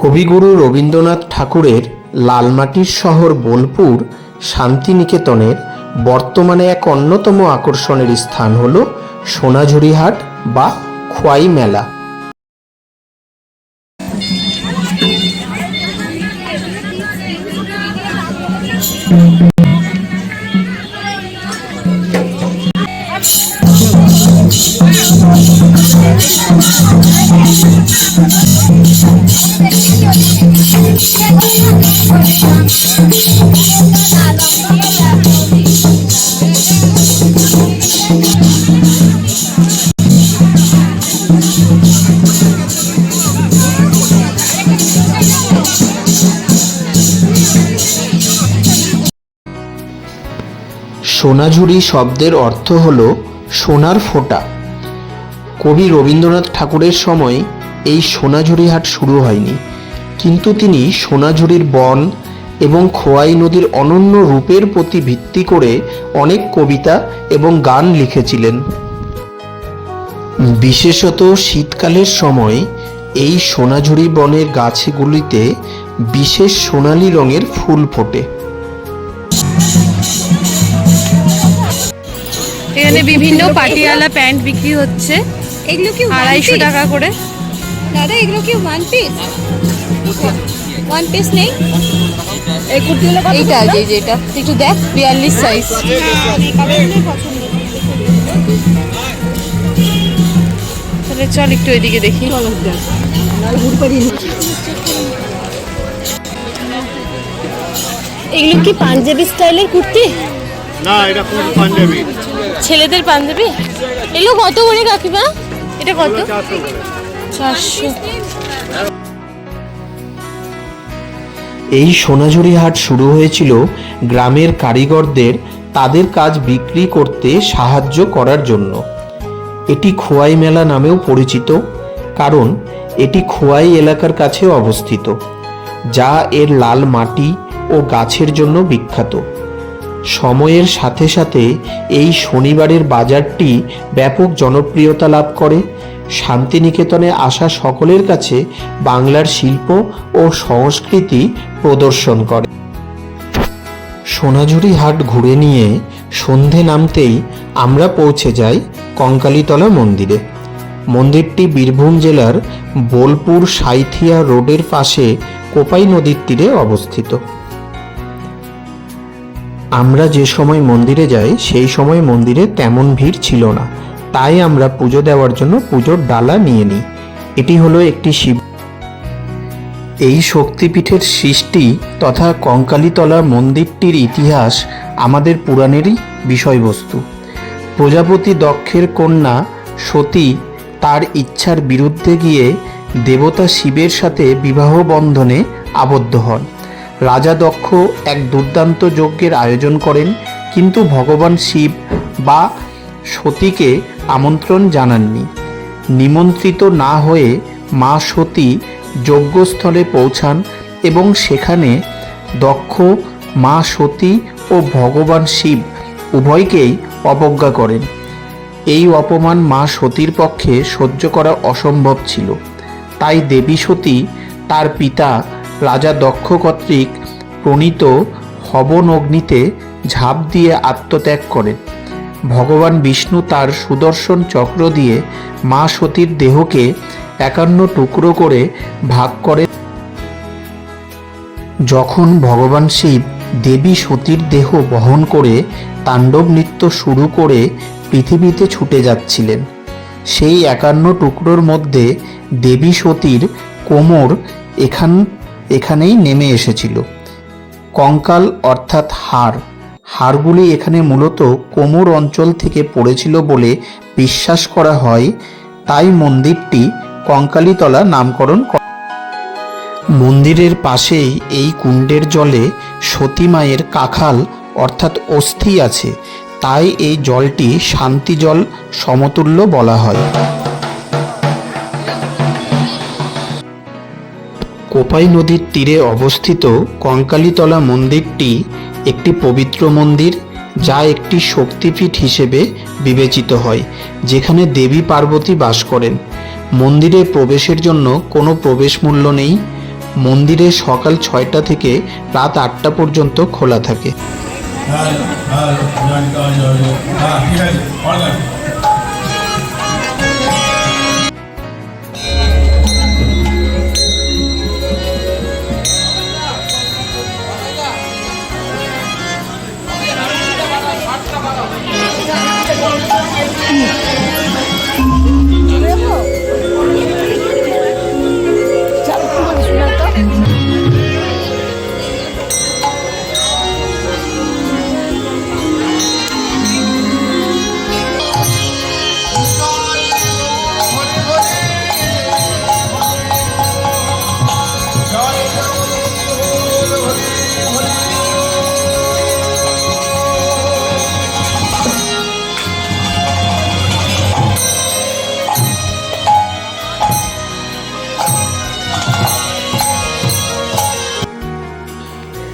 কবিগুরু রবীন্দ্রনাথ ঠাকুরের লালমাটির শহর বোলপুর, শান্তিনিকেতনের বর্তমানে এক অন্যতম আকর্ষণের স্থান হল সোনাঝুরি হাট বা খোয়াই মেলা। সোনাঝুরি শব্দের অর্থ হল সোনার ফোঁটা। কবি রবীন্দ্রনাথ ঠাকুরের সময় এই সোনাঝুরি হাট শুরু হয়নি। কিন্তু তিনি সোনাঝুরির বন এবং খোয়াই নদীর অনন্য রূপের প্রতি ভিত্তি করে অনেক কবিতা এবং গান লিখেছিলেন। বিশেষত শীতকালের সময় এই সোনাঝুরি বনের গাছগুলিতে বিশেষ সোনালী রঙের ফুল ফোটে। এখানে বিভিন্ন পাটিয়ালা প্যান্ট বিক্রি হচ্ছে। এগুলো কি আড়াইশো টাকা করে। দাদা এগুলো কি ওয়ান পিস ওয়ান পিস নেই? এই কুর্তিগুলো কত এইটা যে যেটা একটু দেখ বিয়াল্লিশ সাইজ তাহলে চল একটু এদিকে দেখি। এগুলো কি পাঞ্জাবি স্টাইলের কুর্তি? না এটা পাঞ্জাবি। ছেলেদের পাঞ্জাবি? এগুলো কত করে কাকিমা? এটা কত? চারশো এই সোনাঝুরি হাট শুরু হয়েছিল গ্রামের কারিগরদের তাদের কাজ বিক্রি করতে সাহায্য করার জন্য। এটি খোয়াই মেলা নামেও পরিচিত কারণ এটি খোয়াই এলাকার কাছে অবস্থিত যা এর লাল মাটি ও গাছের জন্য বিখ্যাত। সময়ের সাথে সাথে এই শনিবারের বাজারটি ব্যাপক জনপ্রিয়তা লাভ করে। শান্তিনিকেতনে আসা সকলের কাছে বাংলার শিল্প ও সংস্কৃতি প্রদর্শন করে। সোনাঝুরি হাট ঘুরে নিয়ে সন্ধে নামতেই আমরা পৌঁছে যাই কঙ্কালীতলা মন্দিরে। মন্দিরটি বীরভূম জেলার বোলপুর সাইথিয়া রোডের পাশে কোপাই নদীর তীরে অবস্থিত। আমরা যে সময় মন্দিরে যাই, সেই সময় মন্দিরে তেমন ভিড় ছিল না। তাই আমরা পুজো দেওয়ার জন্য পুজোর ডালা নিয়ে নিই। এটি হলো একটি শিব এই শক্তিপীঠের সৃষ্টি তথা কঙ্কালীতলা মন্দিরটির ইতিহাস আমাদের পুরাণেরই বিষয়বস্তু। প্রজাপতি দক্ষের কন্যা সতী তার ইচ্ছার বিরুদ্ধে গিয়ে দেবতা শিবের সাথে বিবাহ বন্ধনে আবদ্ধ হন। রাজা দক্ষ এক দুর্দান্ত যজ্ঞের আয়োজন করেন, কিন্তু ভগবান শিব বা সতীকে আমন্ত্রণ জানাননি। নিমন্ত্রিত না হয়ে মা সতী যজ্ঞস্থলে পৌঁছান এবং সেখানে দক্ষ মা সতী ও ভগবান শিব উভয়কেই অবজ্ঞা করেন। এই অপমান মা সতীর পক্ষে সহ্য করা অসম্ভব ছিল। তাই দেবী সতী তার পিতা রাজা দক্ষ কর্তৃক প্রণীত হবন অগ্নিতে ঝাঁপ দিয়ে আত্মত্যাগ করেন। ভগবান বিষ্ণু তার সুদর্শন চক্র দিয়ে মা সতীর দেহকে একান্ন টুকরো করে ভাগ করে যখন ভগবান শিব দেবী সতীর দেহ বহন করে তাণ্ডব নৃত্য শুরু করে পৃথিবীতে ছুটে যাচ্ছিলেন, সেই একান্ন টুকরোর মধ্যে দেবী সতীর কোমর এখান এখানেই নেমে এসেছিল। কঙ্কাল অর্থাৎ হাড়। হাড়গুলি এখানে মূলত কোমর অঞ্চল থেকে পড়েছিল বলে বিশ্বাস করা হয়। তাই মন্দিরটি কঙ্কালীতলা নামকরণ মন্দিরের পাশেই এই কুণ্ডের জলে সতী মায়ের কাখাল অর্থাৎ অস্থি আছে। তাই এই জলটি শান্তি জল সমতুল্য বলা হয়। কোপাই নদীর তীরে অবস্থিত কঙ্কালীতলা মন্দিরটি একটি পবিত্র মন্দির যা একটি শক্তিপীঠ হিসেবে বিবেচিত হয় যেখানে দেবী পার্বতী বাস করেন মন্দিরে প্রবেশের জন্য কোনো প্রবেশ মূল্য নেই মন্দিরে সকাল ছয়টা থেকে রাত আটটা পর্যন্ত খোলা থাকে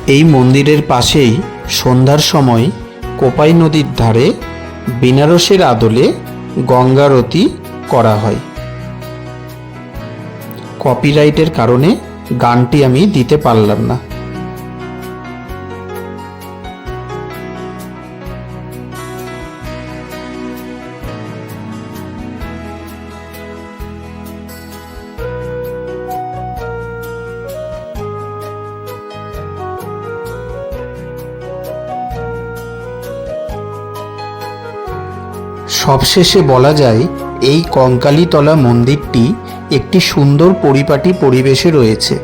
এই মন্দিরের পাশেই সন্ধ্যার সময় কোপাই নদীর ধারে বেনারসের আদলে গঙ্গারতি করা হয়। কপিরাইটের কারণে গানটি আমি দিতে পারলাম না। সবশেষে বলা যায়, এই কঙ্কালীতলা মন্দিরটি একটি সুন্দর পরিপাটি পরিবেশে রয়েছে।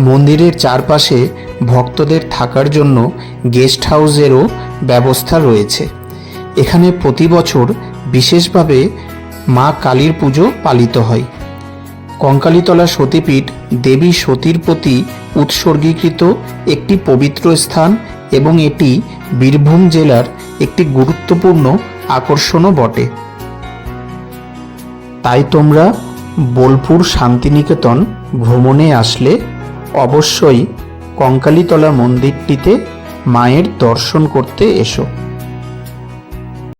মন্দিরের চারপাশে ভক্তদের থাকার জন্য গেস্ট হাউসেরও ব্যবস্থা রয়েছে। এখানে প্রতি বছর বিশেষভাবে মা কালীর পুজো পালিত হয়। কঙ্কালীতলা সতীপীঠ দেবী সতীর প্রতি উৎসর্গীকৃত একটি পবিত্র স্থান এবং এটি বীরভূম জেলার একটি গুরুত্বপূর্ণ আকর্ষণও বটে। তাই তোমরা বোলপুর শান্তিনিকেতন ভ্রমণে আসলে অবশ্যই কঙ্কালীতলা মন্দিরটিতে মায়ের দর্শন করতে এসো।